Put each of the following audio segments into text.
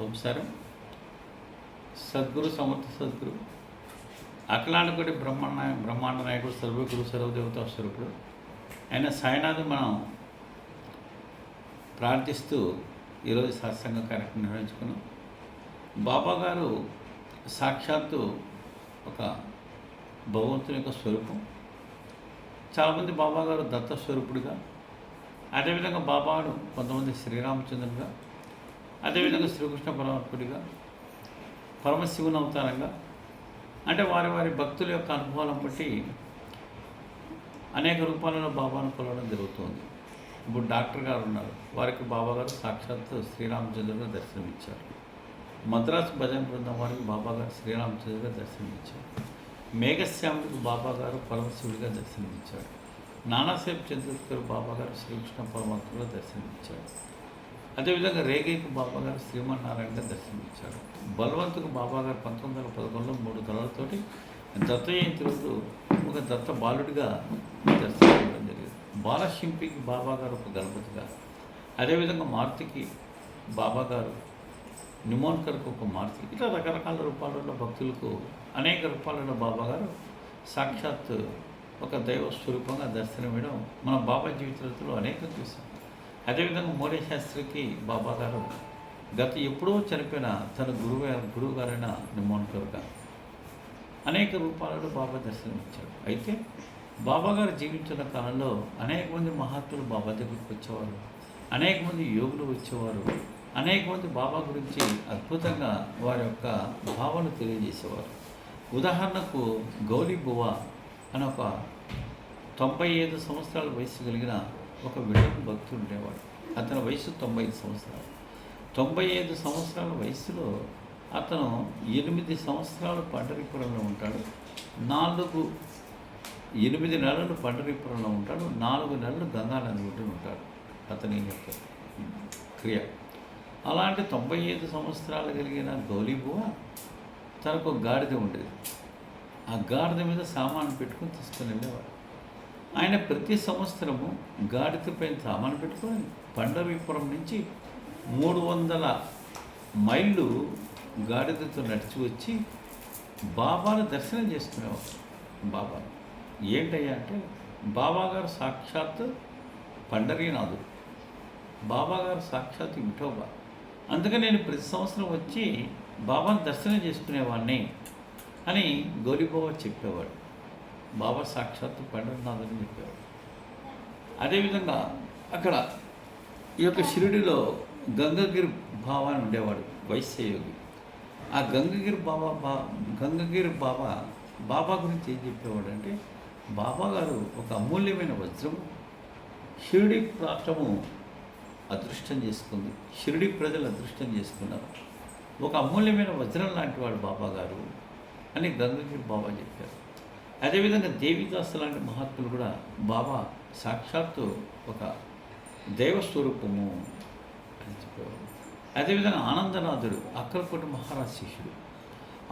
ఓం సారం సద్గురు సమర్థ సద్గురు. అఖిలాండకోటి బ్రహ్మాండ బ్రహ్మాండ నాయకుడు సర్వగురు సర్వదేవత స్వరూపుడు. ఆయన సాయినాథ్ మనం ప్రార్థిస్తూ ఈరోజు సత్సంగ కార్యక్రమం నిర్వహించుకున్నాం. బాబా గారు సాక్షాత్తు ఒక భగవంతుని యొక్క స్వరూపం. చాలామంది బాబాగారు దత్త స్వరూపుడిగా అదేవిధంగా బాబాను కొంతమంది శ్రీరామచంద్రుడుగా అదేవిధంగా శ్రీకృష్ణ పరమాత్ముడిగా పరమశివుని అవతారంగా అంటే వారి వారి భక్తుల యొక్క అనుభవాలను బట్టి అనేక రూపాలలో బాబాను కొలవడం జరుగుతుంది. ఇప్పుడు డాక్టర్ గారు ఉన్నారు. వారికి బాబా గారు సాక్షాత్ శ్రీరామచంద్రుడిగా దర్శనమిచ్చారు. మద్రాసు భజన బృందం వారికి బాబా గారు శ్రీరామచంద్రుడిగా దర్శనమిచ్చారు. మేఘశ్యాముడికి బాబా గారు పరమశివుడిగా దర్శనమిచ్చారు. నానాసాహెబ్ చంద్రశేఖర్ బాబా గారు శ్రీకృష్ణ పరమాత్మగా దర్శనమిచ్చారు. అదేవిధంగా రేగేకి బాబాగారు శ్రీమన్నారాయణగా దర్శనమిచ్చారు బలవంతుకు బాబా గారు పంతొమ్మిది వందల పదకొండులో మూడు తలలతోటి దత్త జయంతి రోజు ఒక దత్త బాలుడిగా దర్శనం జరిగింది. బాలశింపికి బాబాగారు ఒక గణపతిగా. అదేవిధంగా మారుతికి బాబాగారు నిమోన్కర్కు ఒక మారుతి. ఇట్లా రకరకాల రూపాలలో భక్తులకు అనేక రూపాలలో బాబాగారు సాక్షాత్ ఒక దైవ స్వరూపంగా దర్శనమివ్వడం మన బాబా జీవితంలో అనేకం చూసాం. అదేవిధంగా మోడీ శాస్త్రికి బాబా గారు గత ఎప్పుడో చనిపోయిన తన గురువు గురువు గారైన నిమోన్కర్ గారు అనేక రూపాలలో బాబా దర్శనమిచ్చాడు. అయితే బాబా గారు జీవించిన కాలంలో అనేక మంది మహాత్ములు బాబా దగ్గరికి వచ్చేవారు. అనేక మంది యోగులు వచ్చేవారు. అనేక మంది బాబా గురించి అద్భుతంగా వారి యొక్క భావన తెలియజేసేవారు. ఉదాహరణకు గౌరీ బువ అని ఒక తొంభై ఐదు సంవత్సరాల వయసు కలిగిన ఒక విడకు భక్తుడు ఉండేవాడు. అతని వయసు తొంభై ఐదు సంవత్సరాలు. తొంభై ఐదు సంవత్సరాల వయసులో అతను ఎనిమిది సంవత్సరాలు పండరిపురంలో ఉంటాడు. నాలుగు ఎనిమిది నెలలు పండరిపురంలో ఉంటాడు. నాలుగు నెలలు గంగానది ఒడ్డున ఉంటాడు. అతని యొక్క క్రియ. అలాంటి తొంభై ఐదు సంవత్సరాలు కలిగిన గౌలీబువ తనకు ఒక గాడిద ఉండేది. ఆ గాడిద మీద సామాను పెట్టుకుని తీసుకుని వెళ్ళేవాడు. ఆయన ప్రతి సంవత్సరము గాడిద సామాను పెట్టుకొని పండరీపురం నుంచి మూడు వందల మైళ్ళు గాడిదతో నడిచి వచ్చి బాబాను దర్శనం చేసుకునేవాడు బాబా ఏంటయ్యా అంటే బాబాగారు సాక్షాత్ పండరీనాథుడు బాబాగారు సాక్షాత్ విఠోబా. అందుకని నేను ప్రతి సంవత్సరం వచ్చి బాబాను దర్శనం చేసుకునేవాడిని అని గౌరీబాబా చెప్పేవాడు. బాబా సాక్షాత్తు పండరీనాథుని చెప్పారు. అదేవిధంగా అక్కడ ఈ యొక్క షిరిడిలో గంగగిరి బాబా అని ఉండేవాడు వైశ్యయోగి. ఆ గంగగిరి బాబా బా గంగగిరి బాబా బాబా గురించి ఏం చెప్పేవాడు అంటే బాబా గారు ఒక అమూల్యమైన వజ్రము షిరిడి రాష్ట్రము అదృష్టం చేసుకుంది షిరిడి ప్రజలు అదృష్టం చేసుకున్నారు. ఒక అమూల్యమైన వజ్రం లాంటి వాడు బాబా గారు అని గంగగిరి బాబా చెప్పారు. అదేవిధంగా దేవిదాస్ లాంటి మహాత్ములు కూడా బాబా సాక్షాత్తు ఒక దైవస్వరూపము అని చెప్పేవారు. అదేవిధంగా ఆనందనాథుడు అక్కలకోట మహారాజ్ శిష్యుడు.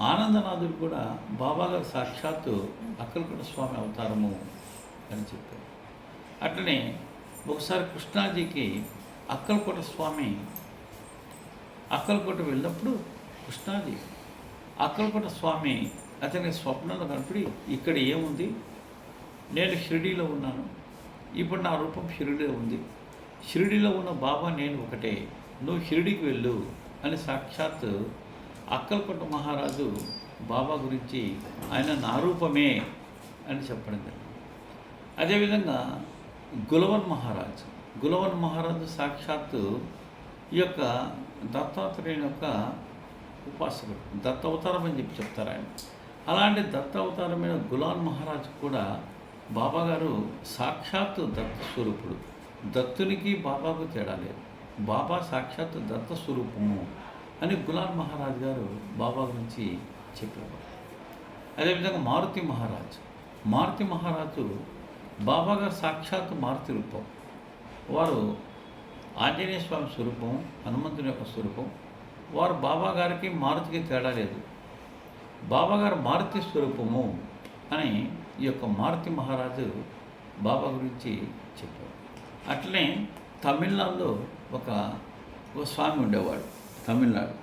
ఆనందనాథుడు కూడా బాబా గారు సాక్షాత్తు అక్కలకోట స్వామి అవతారము అని చెప్పారు. అట్లనే ఒకసారి కృష్ణాజీకి అక్కలకోట స్వామి అక్కలకోట వెళ్ళినప్పుడు కృష్ణాజీ అక్కలకోట స్వామి అతని స్వప్నంలో కనపడి ఇక్కడ ఏముంది? నేను షిరిడీలో ఉన్నాను. ఇప్పుడు నా రూపం షిరిడీలో ఉంది. షిరిడీలో ఉన్న బాబా నేను ఒకటే. నువ్వు షిరిడీకి వెళ్ళు అని సాక్షాత్ అక్కలకోట మహారాజు బాబా గురించి ఆయన నా రూపమే అని చెప్పడం జరిగింది. అదేవిధంగా గులవన్ మహారాజు గులవన్ మహారాజు సాక్షాత్తు ఈ యొక్క దత్తాత్రేయుని యొక్క ఉపాసకుడు దత్త అవతారం అని చెప్పి చెప్తారు ఆయన. అలాంటి దత్త అవతారమైన గులాన్ కూడా బాబాగారు సాక్షాత్తు దత్త స్వరూపుడు. దత్తునికి బాబాకు తేడా లేదు. బాబా సాక్షాత్తు దత్త స్వరూపము అని గులాన్ మహారాజ్ గారు బాబా గురించి చెప్పేవారు. అదేవిధంగా మారుతి మహారాజ్. మారుతి మహారాజు బాబాగారు సాక్షాత్ సాక్షాత్తు మారుతి రూపం. వారు ఆంజనేయ స్వామి స్వరూపం హనుమంతుని యొక్క స్వరూపం. వారు బాబా గారికి మారుతికి తేడా లేదు. బాబాగారు మారుతి స్వరూపము అని ఈ యొక్క మారుతి మహారాజు బాబా గురించి చెప్పారు. అట్లనే తమిళనాడులో ఒక ఒక స్వామి ఉండేవాడు తమిళనాడు.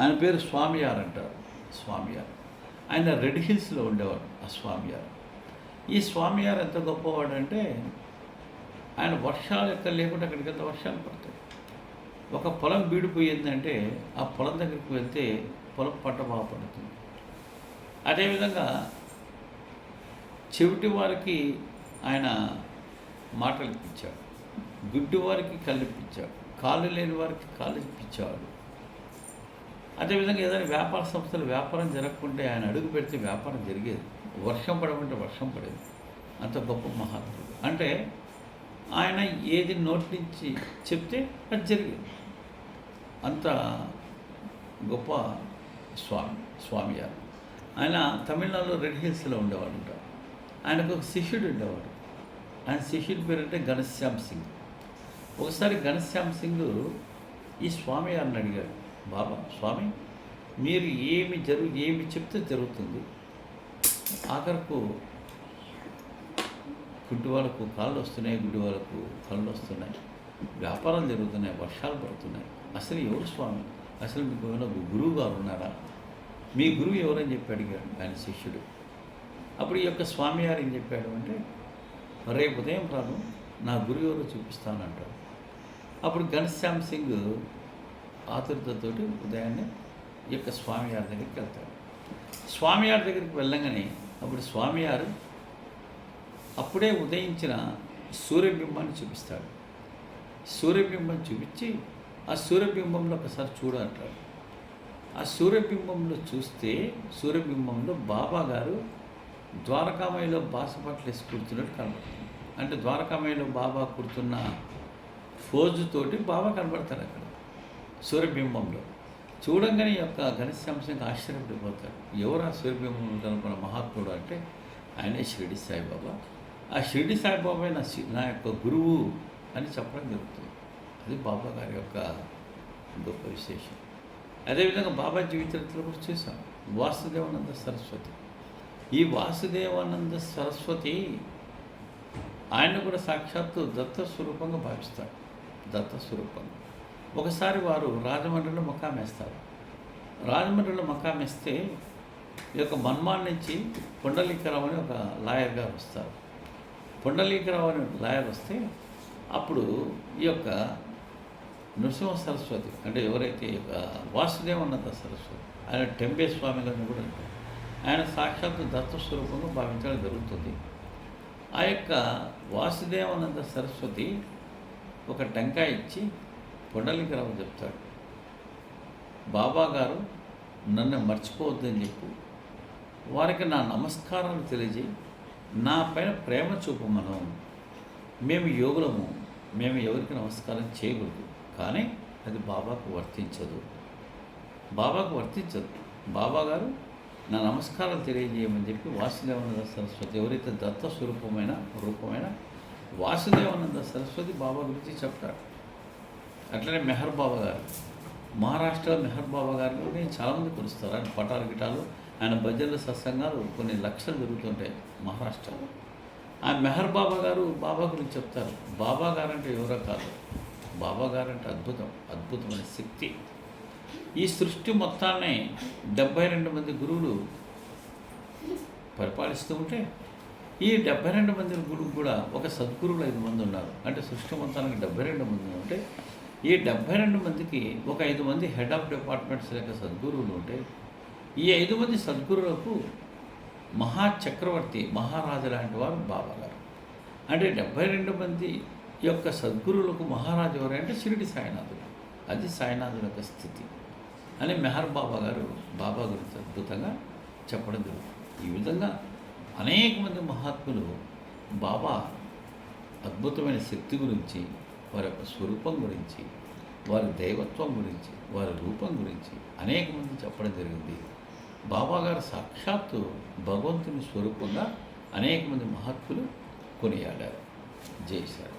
ఆయన పేరు స్వామియార్ అంటారు స్వామియార్. ఆయన రెడ్ హిల్స్లో ఉండేవాడు ఆ స్వామియార్. ఈ స్వామియార్ ఎంత గొప్పవాడు అంటే ఆయన వర్షాలు ఎక్కడ లేకుండా అక్కడికి వెళ్తే వర్షాలు పడతాయి. ఒక పొలం బీడిపోయిందంటే ఆ పొలం దగ్గరికి వెళ్తే పొలం పంట బాగా పడుతుంది. అదేవిధంగా చెవిటి వారికి ఆయన మాటలు ఇప్పించాడు. గుడ్డి వారికి కళ్ళు ఇప్పించాడు. కాళ్ళు లేని వారికి కాళ్ళు ఇప్పించేవాడు అదేవిధంగా ఏదైనా వ్యాపార సంస్థలు వ్యాపారం జరగకుంటే ఆయన అడుగు పెడితే వ్యాపారం జరిగేది. వర్షం పడమంటే వర్షం పడేది. అంత గొప్ప మహాత్ముడు. అంటే ఆయన ఏది నోటి నుంచి చెప్తే అది జరిగేది. అంత గొప్ప స్వామి స్వామి గారు ఆయన తమిళనాడులో రెడ్ హిల్స్లో ఉండేవాడు ఆయనకు ఒక శిష్యుడు ఉండేవాడు. ఆయన శిష్యుడి పేరు అంటే ఘనశ్యామ్ సింగ్. ఒకసారి ఘనశ్యామ్ సింగ్ ఈ స్వామి గారిని అడిగాడు బాబా స్వామి మీరు ఏమి జరుగు ఏమి చెప్తే జరుగుతుంది? ఆఖరకు గుడ్డి వాళ్ళకు కాళ్ళు వస్తున్నాయి గుడ్డి వాళ్ళకు కళ్ళు వస్తున్నాయి వ్యాపారాలు జరుగుతున్నాయి వర్షాలు పడుతున్నాయి. అసలు ఎవరు స్వామి? అసలు మీకు ఏమైనా గురువు గారు ఉన్నారా? మీ గురువు ఎవరని చెప్పి అడిగాడు ఆయన శిష్యుడు. అప్పుడు ఈ యొక్క స్వామి గారు ఏం చెప్పాడు అంటే రేపు ఉదయం రాను నా గురువు ఎవరో చూపిస్తానంటాడు. అప్పుడు ఘనశ్యామ్ సింగ్ ఆతురతతోటి ఉదయాన్నే ఈ యొక్క స్వామివారి దగ్గరికి వెళ్తాడు. స్వామివారి దగ్గరికి వెళ్ళగానే అప్పుడు స్వామివారు అప్పుడే ఉదయించిన సూర్యబింబాన్ని చూపిస్తాడు. సూర్యబింబం చూపించి ఆ సూర్యబింబంలో ఒకసారి చూడు అంటాడు. ఆ సూర్యబింబంలో చూస్తే సూర్యబింబంలో బాబా గారు ద్వారకామయ్యలో బాసపట్లు వేసి కూర్చున్నట్టు కనబడుతుంది. అంటే ద్వారకామయ్యలో బాబా కూర్చున్న ఫోజుతోటి బాబా కనబడతాడు అక్కడ సూర్యబింబంలో. చూడంగానే ఈ యొక్క ఘనశ్యాంశంగా ఆశ్చర్యపడిపోతాడు ఎవరు ఆ సూర్యబింబంలో కనుక్కున్న మహాత్ముడు అంటే ఆయనే షిరిడి సాయిబాబా. ఆ షిరిడి సాయిబాబా నా నా యొక్క గురువు అని చెప్పడం జరుగుతుంది. అది బాబా గారి యొక్క గొప్ప విశేషం. అదేవిధంగా బాబా జీవితలో కూడా చూసాం వాసుదేవానంద సరస్వతి. ఈ వాసుదేవానంద సరస్వతి ఆయన కూడా సాక్షాత్తు దత్త స్వరూపంగా భావిస్తాడు దత్త స్వరూపంగా. ఒకసారి వారు రాజమండ్రిలో మకామేస్తారు రాజమండ్రిలో మకామేస్తే ఈ యొక్క మన్మాన్ నుంచి పుండలీకరావు అని ఒక లాయర్ గారు వస్తారు. పుండలీకరావు అని లాయర్ వస్తే అప్పుడు ఈ యొక్క నృసింహ సరస్వతి అంటే ఎవరైతే వాసుదేవన్నత సరస్వతి ఆయన టెంబే స్వామి గారిని కూడా అంటారు. ఆయన సాక్షాత్తు దత్తస్వరూపంగా భావించడం జరుగుతుంది. ఆ యొక్క వాసుదేవానంద సరస్వతి ఒక టెంకాయ ఇచ్చి పుండలికరావు చెప్తాడు. బాబా గారు నన్ను మర్చిపోవద్దని చెప్పు వారికి నా నమస్కారాలు తెలియజేయి నా పైన ప్రేమ చూపమను. మేము యోగులము మేము ఎవరికి నమస్కారం చేయకూడదు. కానీ అది బాబాకు వర్తించదు. బాబాకు వర్తించదు. బాబా గారు నా నమస్కారాలు తెలియజేయమని చెప్పి వాసుదేవానంద సరస్వతి ఎవరైతే దత్త స్వరూపమైన రూపమైన వాసుదేవానంద సరస్వతి బాబా గురించి చెప్తారు. అట్లనే మెహర్ బాబా గారు మహారాష్ట్రలో మెహర్ బాబా గారిని చాలామంది కొలుస్తారు. ఆయన పటాలు గిటాలు ఆయన భజనల సత్సంగాలు కొన్ని లక్షలు జరుగుతుంటాయి మహారాష్ట్రలో. ఆ మెహర్ బాబా గారు బాబా గురించి చెప్తారు. బాబా గారు అంటే ఎవరో కాదు. బాబాగారు అంటే అద్భుతం అద్భుతమైన శక్తి. ఈ సృష్టి మొత్తాన్ని డెబ్బై రెండు మంది గురువులు పరిపాలిస్తూ ఉంటే ఈ డెబ్బై రెండు మంది గురువు కూడా ఒక సద్గురువులు ఐదు మంది ఉన్నారు. అంటే సృష్టి మొత్తానికి డెబ్బై రెండు మంది ఉంటే ఈ డెబ్బై రెండు మందికి ఒక ఐదు మంది హెడ్ ఆఫ్ డిపార్ట్మెంట్స్ లేక సద్గురువులు ఉంటే ఈ ఐదు మంది సద్గురువులకు మహా చక్రవర్తి మహారాజు లాంటి వారు బాబాగారు. అంటే డెబ్బై రెండు మంది యొక్క సద్గురువులకు మహారాజు ఎవరు అంటే షిరిడి సాయినాథుడు. అది సాయినాథుడు యొక్క స్థితి. అని మెహర్ బాబా గారు బాబా గురించి అద్భుతంగా చెప్పడం జరుగుతుంది. ఈ విధంగా అనేక మంది మహాత్ములు బాబా అద్భుతమైన శక్తి గురించి వారి యొక్క స్వరూపం గురించి వారి దైవత్వం గురించి వారి రూపం గురించి అనేక మంది చెప్పడం జరిగింది. బాబా గారు సాక్షాత్తు భగవంతుని స్వరూపంగా అనేక మంది మహాత్ములు కొనియాడారు. జై శ్రీ